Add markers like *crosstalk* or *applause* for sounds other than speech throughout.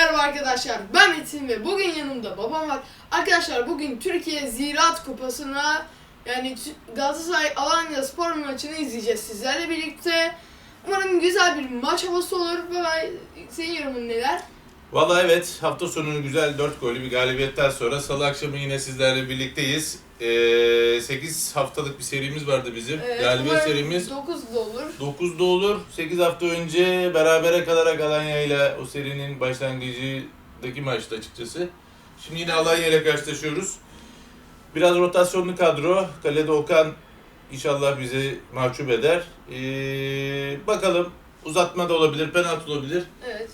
Merhaba arkadaşlar ben Metin ve bugün yanımda babam var. Arkadaşlar bugün Türkiye Ziraat Kupası'na yani Galatasaray Alanya Spor maçını izleyeceğiz sizlerle birlikte. Umarım güzel bir maç havası olur ve ben, senin yorumun neler? Vallahi evet hafta sonu güzel 4 gollü bir galibiyetten sonra salı akşamı yine sizlerle birlikteyiz. Ee, 8 haftalık bir serimiz vardı bizim. Ee, Galibiyet serimiz 9'da olur. 9'da olur. 8 hafta önce berabere kalarak Alanya ile o serinin başlangıcındaki maçta açıkçası. Şimdi yine Alanya ile karşılaşıyoruz. Biraz rotasyonlu kadro. Kalede Okan inşallah bizi mahcup eder. Ee, bakalım uzatma da olabilir, penaltı olabilir. Evet.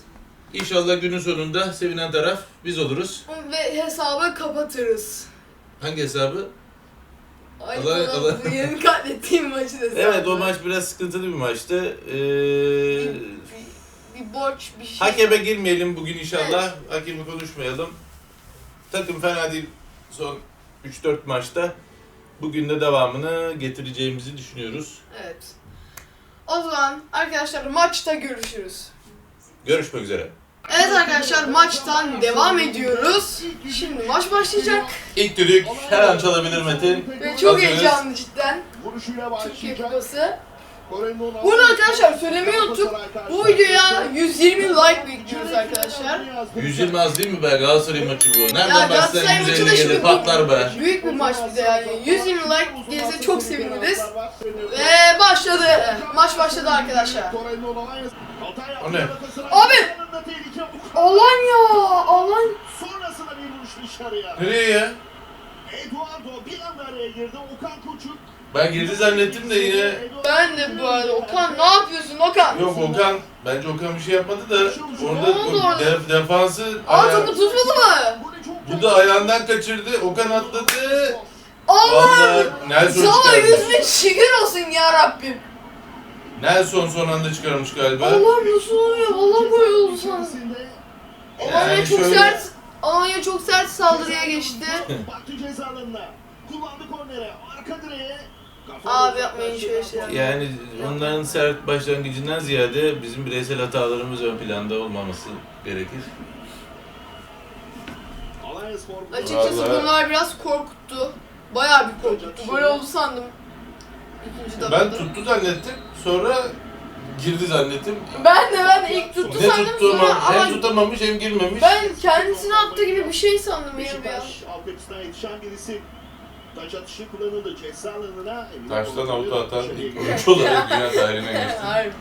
İnşallah günün sonunda sevinen taraf biz oluruz. Ve hesabı kapatırız. Hangi hesabı? Ay Allah- Allah, Allah. yeni katlettiğim maçı hesabı. Evet o maç biraz sıkıntılı bir maçtı. Ee, Bir, bir borç bir şey. hakeme girmeyelim bugün inşallah. Hakemi konuşmayalım. Takım fena değil son 3-4 maçta. Bugün de devamını getireceğimizi düşünüyoruz. Evet. O zaman arkadaşlar maçta görüşürüz. Görüşmek üzere. Evet arkadaşlar maçtan devam ediyoruz. Şimdi maç başlayacak İlk düdük her an çalabilir Metin. ve çok Hazırız. heyecanlı cidden. Vuruşuyla Türkiye başlayacak. Kupası. Kore'nin Burada arkadaşlar söylemeyi unuttuk. Bu videoya 120 like bekliyoruz arkadaşlar. 120 az değil mi be Galatasaray maçı bu? Ya Nereden Galatasaray maçı 150 da gelir şimdi patlar be. büyük bir maç bir de yani. 120 like gelirse çok seviniriz. Ve başladı. Maç başladı arkadaşlar. O ne? Abi! Alanya! Alan Sonrasında bir vuruş dışarıya. Nereye ya? Eduardo bir anda araya girdi. Okan Koçuk. Ben girdi zannettim de yine ben de bu arada Okan ne yapıyorsun Okan? Yok Okan, bence Okan bir şey yapmadı da Ne orada oldu orada? def- defansı Aa aya- topu tutmadı mı? Bu da ayağından kaçırdı. Okan atladı. Allah! Vallahi Nelson Sana çıkarmış. yüzüne şükür olsun ya Rabbim. Nelson son anda çıkarmış galiba. Allah'ım nasıl oluyor? Vallahi böyle oldu sana. Alanya Yani çok şöyle- sert. Alanya çok sert saldırıya geçti. Abi yapmayın şöyle şeyler. Yani onların sert başlangıcından ziyade bizim bireysel hatalarımız ön planda olmaması gerekir. Açıkçası Vallahi- bunlar biraz korkuttu. Bayağı bir korkuttu. Böyle oldu sandım. İkinci Ben dakikada. tuttu zannettim. Sonra girdi zannettim. Ben de ben de ilk tuttu ne sandım tuttuğumu sonra hem ama tutamamış hem girmemiş. ben kendisine attı gibi bir şey sandım ya bir an. Beşiktaş altyapısına yetişen birisi. Taç atışı kullanıldı. Ceza alanına. Taştan avutu atan Dışarıya ilk oyuncu olarak dünya tarihine *laughs* geçti. Harbi.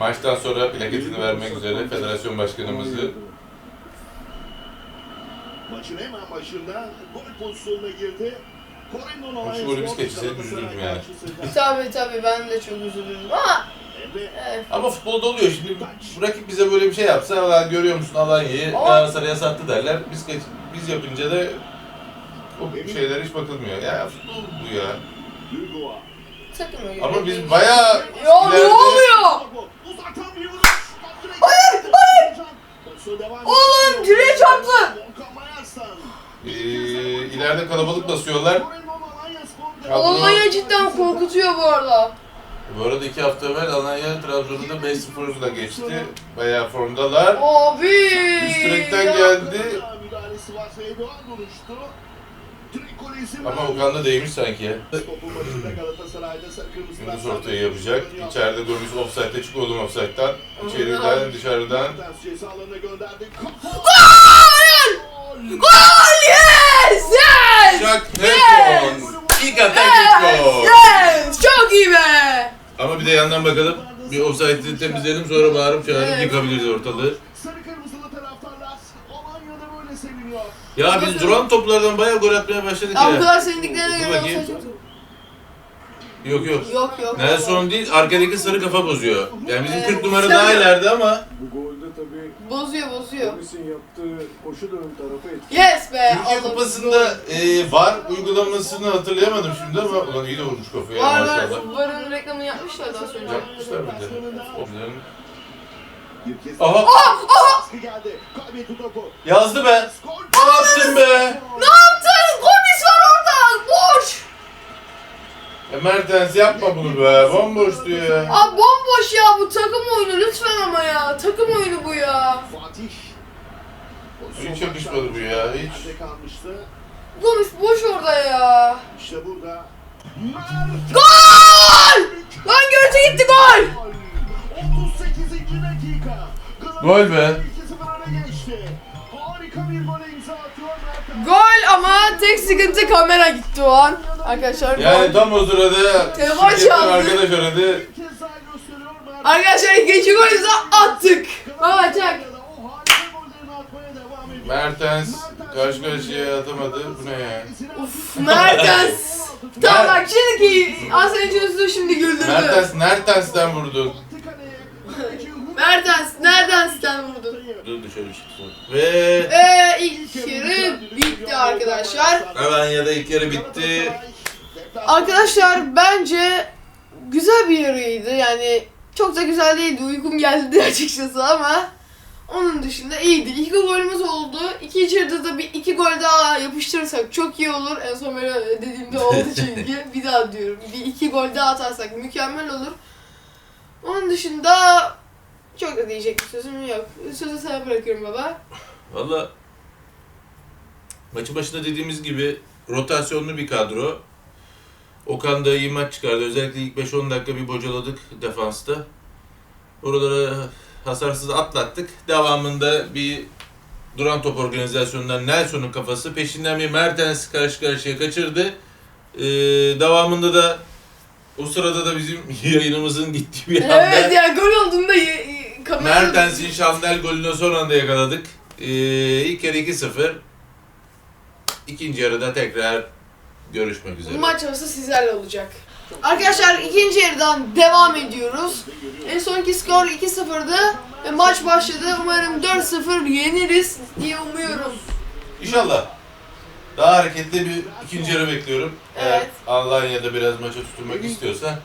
Maçtan sonra plaketini vermek üzere federasyon başkanımızı Maçın hemen başında gol pozisyonuna girdi. Kore'nin Alanya golü biz Spor Galatasaray üzülürdüm yani. karşısında. Tabii tabii ben de çok üzülürdüm ama. Ama futbolda oluyor şimdi bu rakip bize böyle bir şey yapsa "Ulan görüyor musun Alanya'yı Galatasaray'a sattı derler. Biz geç, biz yapınca da o şeylere hiç bakılmıyor. Ya futbol bu ya. Ama biz bayağı Ya ne ileride- oluyor? Hayır, hayır! Oğlum, direğe çarptı. Ee, ileride kalabalık basıyorlar. Alanya cidden korkutuyor bu arada. Bu arada iki hafta evvel Alanya Trabzon'da da 5-0'la geçti. Bayağı formdalar. Abi. Üst direkten ya. geldi. Ama. Okan da değmiş sanki. Yunus ortaya yapacak. İçeride Gomis offside'de çık oğlum offside'den. İçeriden dışarıdan. Ceza alanına gönderdi. Gol! Gol! Yes! Yes! Jack Nelson. İlk atak ilk gol. Yes! Çok iyi be! Ama bir de yandan bakalım. Bir offside'i temizleyelim sonra bağırıp çağırıp Evet. yıkabiliriz ortalığı. Sarı kırmızılı taraftarlar Alanya'da böyle seviniyor. Ya biz duran toplardan bayağı gol atmaya başladık Ya bu ya. kadar sevindiklerine göre olsa çok Yok yok. Yok yok. Nelson değil arkadaki sarı kafa bozuyor. Yani bizim Evet. 40 numara daha ileride ama Golde tabii Bozuyor bozuyor. Gomis'in yaptığı koşu da ön tarafa etkili. Yes be! Türkiye Allah'ım. Kupası'nda e, var uygulamasını hatırlayamadım şimdi ama ulan iyi de vurmuş kafaya Var var. maşallah. Varın reklamını yapmışlar daha önce. Yapmışlar bir de. Onların- Bir kez Aha baskı geldi. Kaybetti topu. yazdı be. Ne yaptın be? Ne yaptın? Gomis var orada! Boş! E, Mertens yapma bunu be. Bomboş diyor ya. Abi bomboş ya bu takım oyunu lütfen ama ya. Takım oyunu bu ya. Fatih. Hiç yakışmadı bu ya, hiç. Yerde kalmıştı. Gomis boş orada ya. İşte burada. Gol! Lan görece gitti gol. 38. dakika. Gol be. 2-0 öne geçti. Harika bir gole imza. Gol ama tek sıkıntı kamera gitti o an. Arkadaşlar Yani gol. tam o sırada Telefon çaldı. arkadaş aradı. Arkadaşlar ikinci golümüzü attık. Baba çak. Mertens karşı karşıya atamadı. Bu ne ya? Uf Mertens. *laughs* Tamam bak şimdiki Aslan çözdü şimdi güldürdü. Mertens Mertens'ten vurdu. *laughs* Mertens nereden sen vurdun? Dur dışarı çıktı. Ve Eee ilk yarı bitti arkadaşlar. hemen ya da ilk yarı bitti. Arkadaşlar bence güzel bir yarıydı. Yani çok da güzel değildi. Uykum geldi *laughs* açıkçası ama onun dışında iyiydi. İki golümüz oldu. İkinci yarıda da bir iki gol daha yapıştırırsak çok iyi olur. En son böyle dediğimde oldu *laughs* çünkü. bir daha diyorum. Bir iki gol daha atarsak mükemmel olur. Onun dışında çok da diyecek bir sözüm yok. Sözü sana bırakıyorum baba. Valla maçın başında dediğimiz gibi rotasyonlu bir kadro. Okan da iyi maç çıkardı. Özellikle ilk 5-10 dakika bir bocaladık defansta. Oraları hasarsız atlattık. Devamında bir duran top organizasyonundan Nelson'un kafası. Peşinden bir Mertens karşı karşıya kaçırdı. Ee, devamında da o sırada da bizim *laughs* yayınımızın gittiği bir anda Evet ya gol olduğunda kamera... Mertens'in şandel golünü son anda yakaladık. Ee, ilk yarı 2-0. İkinci yarıda tekrar görüşmek üzere. Bu maç arası sizlerle olacak. Arkadaşlar ikinci yarıdan devam ediyoruz. En sonki skor 2-0'dı ve maç başladı. Umarım 4-0 yeniriz diye umuyorum. İnşallah. Daha hareketli bir ikinci yarı bekliyorum. Eğer Evet. Alanya'da biraz maça tutunmak istiyorsa.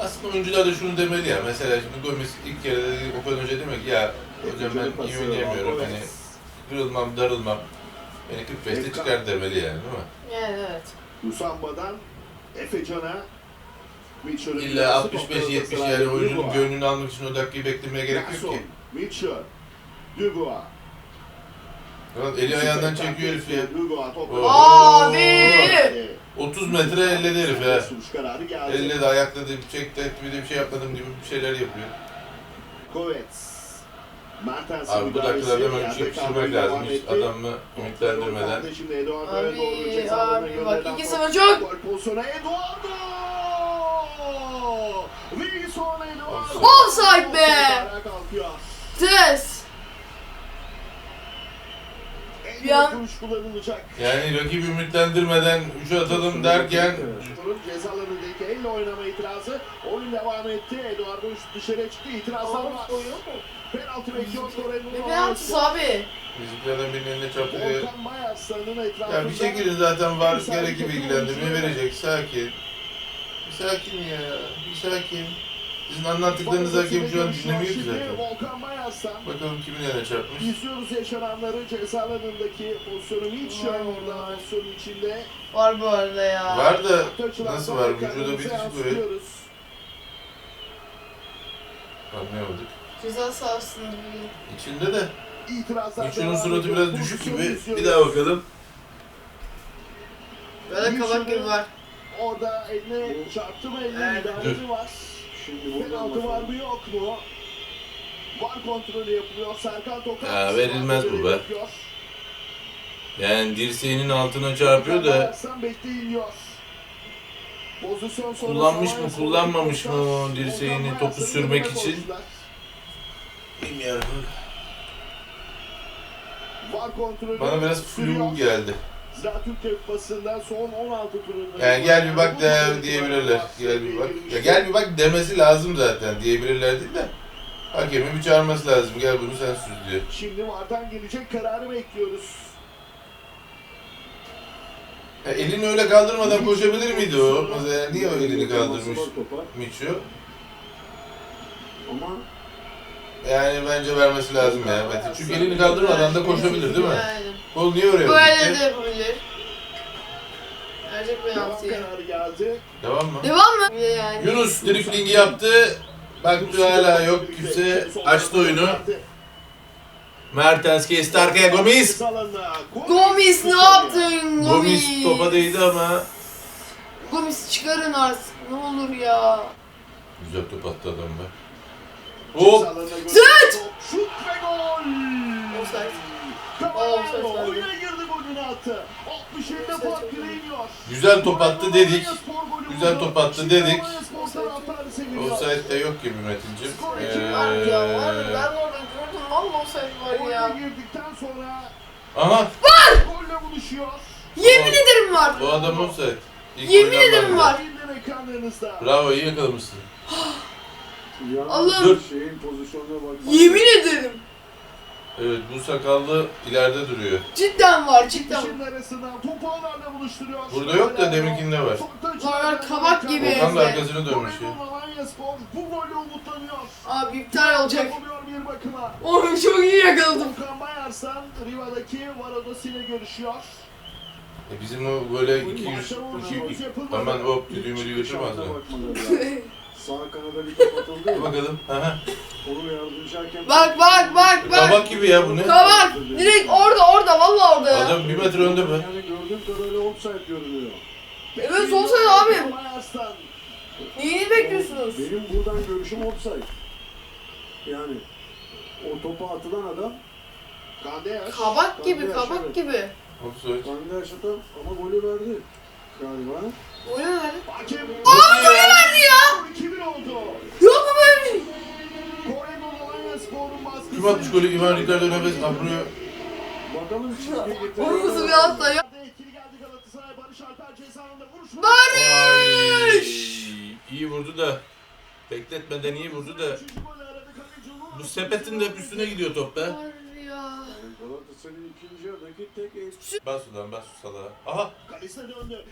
Aslında oyuncular da şunu demeli ya. Mesela şimdi Gomez ilk kere de dedi, Okan Hoca demek ki ya hocam ben iyi oynayamıyorum. Hani kırılmam, darılmam. Beni 45'te çıkar demeli yani değil mi? Yani evet. Musamba'dan Efe Can'a Mitchell'ın İlla pası 65-70 Galatasaray yani oyuncunun gönlünü almak için o dakikayı beklemeye gerek yok ki. Mitchell, Dubois. Lan eli ayağından çekiyor herif ya. Abi! 30 metre elledi herif ya. Suç kararı geldi. Elle de ayakladı, çekti, etti, bir de bir şey yapmadım gibi bir şeyler yapıyor. Kovets. Mertens'in Abi bu dakikalarda hemen yerde bir şey pişirmek lazım hiç adamı ümitlendirmeden. Abi, abi bak gönderilen 2-0 top. çok. Gol pozisyonu Eduardo! Wilson Eduardo! Offside be! Ayağa Bir an- vuruş kullanılacak. Yani rakibi ümitlendirmeden 3'e atalım derken Bunun ceza alanındaki elle oynama itirazı. Oyun devam etti. Eduardo dışarı çıktı. İtirazlar var. Penaltı bekliyor Torreira. Ne penaltısı abi? bizimkilerden birinin eline çarptı diye. Volkan Bayarslan'ın etrafında. Ya bir şekilde zaten var gerekli bilgilendirme verecek. Sakin. Bir sakin ya. Bir sakin. Sizin anlattıklarınız hakem şu an dinlemiyor ki zaten. Bakalım kimin eline çarpmış. İzliyoruz yaşananları ceza alanındaki pozisyonu hiç Vay orada vay. pozisyonun içinde. Var bu arada ya. Var da nasıl var? Vücuda kendimize bitişik böyle. Anlayamadık. Ceza sahasında gibi. İçinde de. İtirazlar suratı biraz düşük gibi. Bir daha bakalım. Böyle kabak gibi var. Orada eline çarptı mı eline Evet. müdahalesi var. Şimdi Penaltı var mı yok mu? Var kontrolü yapılıyor. Serkan Tokat. Ya verilmez bu be. Yapıyor. Yani dirseğinin altına çarpıyor da Kullanmış mı, kullanmamış mı dirseğini topu sürmek için? bilmiyorum. Var kontrolü Bana biraz flu geldi. Zira Türkiye Kupası'ndan son 16 turunda. Yani gel bir bak de diyebilirler. Gel bir bak. Ya gel bir bak demesi lazım zaten diyebilirler değil de. Hakemin bir çağırması lazım. Gel bunu sen süz diyor. Şimdi Vardan gelecek kararı bekliyoruz. Ya elini öyle kaldırmadan koşabilir miydi o? Mesela niye o elini kaldırmış. Miço? Ama Yani bence vermesi lazım ya. Metin. Çünkü elini kaldırmadan da koşabilir değil mi? Yani. Kol niye oraya Böyle gitti? de yapabilir. Verecek Devam penaltıyı. kararı geldi. Devam mı? Devam mı? Yani. Yunus driflingi yaptı. Baktı hala yok kimse. Açtı oyunu. Mertens kesti arkaya Gomis. Gomis ne yaptın Gomis? Gomis topa değdi ama. Gomis çıkarın artık. Ne olur ya. Güzel top attı adam be. Hop. Zıt! Şut ve gol. Offside. Offside oyuna girdi golünü attı. 67 Offside fark verdi. iniyor. Güzel top attı dedik. Güzel top attı dedik. Offside de yok gibi Metin'cim. Var ya var. Ee, Ben orada gördüm. Valla offside var ya. girdikten sonra Aha golle buluşuyor. Yemin ederim var. bu adam offside. İlk Yemin ederim var. Ekranlarınızda. Bravo iyi yakalamışsın. Allah'ım. şeyin pozisyonuna bak. Yemin ederim. Evet bu sakallı ileride duruyor. Cidden var cidden. İkisinin arasından topu buluşturuyor. Burada yok da deminkinde var. Var, var, kabak gibi. Volkan da Neyse. arkasını dönmüş ya. Bu golle umutlanıyor. Abi iptal olacak. Bir bakıma. Oğlum çok iyi yakaladım. Volkan Bayarsan Riva'daki Varados'u ile görüşüyor. E bizim o böyle iki yüz, iki, hemen hop düdüğümü götürmez mi? Sağ kanada bir top atıldı ya. bakalım. Aha. Onu yardımcıyken... Bak bak bak bak. Tabak gibi ya bu ne? Kabak. Direkt orada orada valla orada ya. Adam bir metre önde mi? Yani gördüğüm kadarıyla offside görünüyor. Evet olsaydı abi. Neyini bekliyorsunuz? Benim buradan görüşüm offside. Yani o topa atılan adam Kandeyaş. Kabak gibi kabak gibi. Offside. Kandil Aşat'a ama golü verdi galiba. O ne lan? Golü Verdi ya. 2-1 oldu. Yok mu böyle bir şey? Spor'un baskısı. Kim atmış golü? İvan Ricardo Neves Abru'yu. Bakalım çizgiye bir hasta ya. Etkili geldi Galatasaray. Barış Alper cezanında vuruş. Barış. İyi vurdu da. Bekletmeden iyi vurdu da. Bu sepetin de hep üstüne gidiyor top be. Yani Galatasaray'ın ikinci yarıdaki tek el Bas ulan bas salağa. Aha. Kalesine döndü.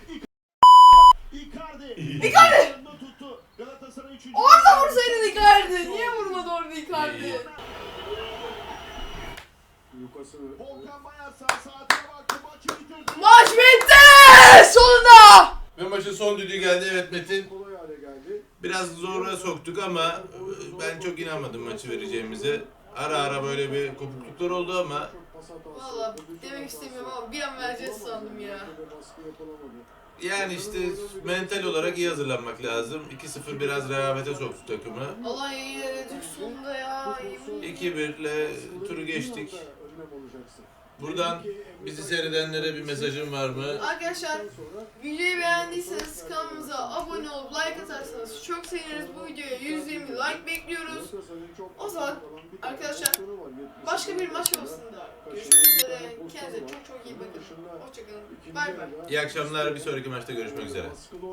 Icardi. Icardi. tuttu. Galatasaray 3. Orada vursaydın Icardi. Niye vurmadı orada Icardi? Lukas'ını... Volkan Bayarsan saatine baktı. Maçı bitirdi. Maç bitti. Sonunda. Ve maçın son düdüğü geldi. Evet Metin. Kolay hale geldi. Biraz zora soktuk ama e, ben çok inanmadım maçı vereceğimize. Ara ara böyle bir kopukluklar oldu ama Valla demek istemiyorum ama bir an vereceğiz sandım ya. Yani işte mental olarak iyi hazırlanmak lazım. 2-0 biraz rehavete soktu takımı. Alanya'yı yenedik sonunda ya. yemin- 2-1 ile turu geçtik. Buradan bizi seyredenlere bir mesajım var mı? Arkadaşlar videoyu beğendiyseniz kanalımıza abone olup like atarsanız çok seviniriz. Bu videoya 120 like bekliyoruz. O zaman arkadaşlar, Başka bir maç havasında görüşmek üzere. Kendinize çok çok iyi bakın. Hoşçakalın. Bay bay. İyi akşamlar. Bir sonraki maçta görüşmek üzere.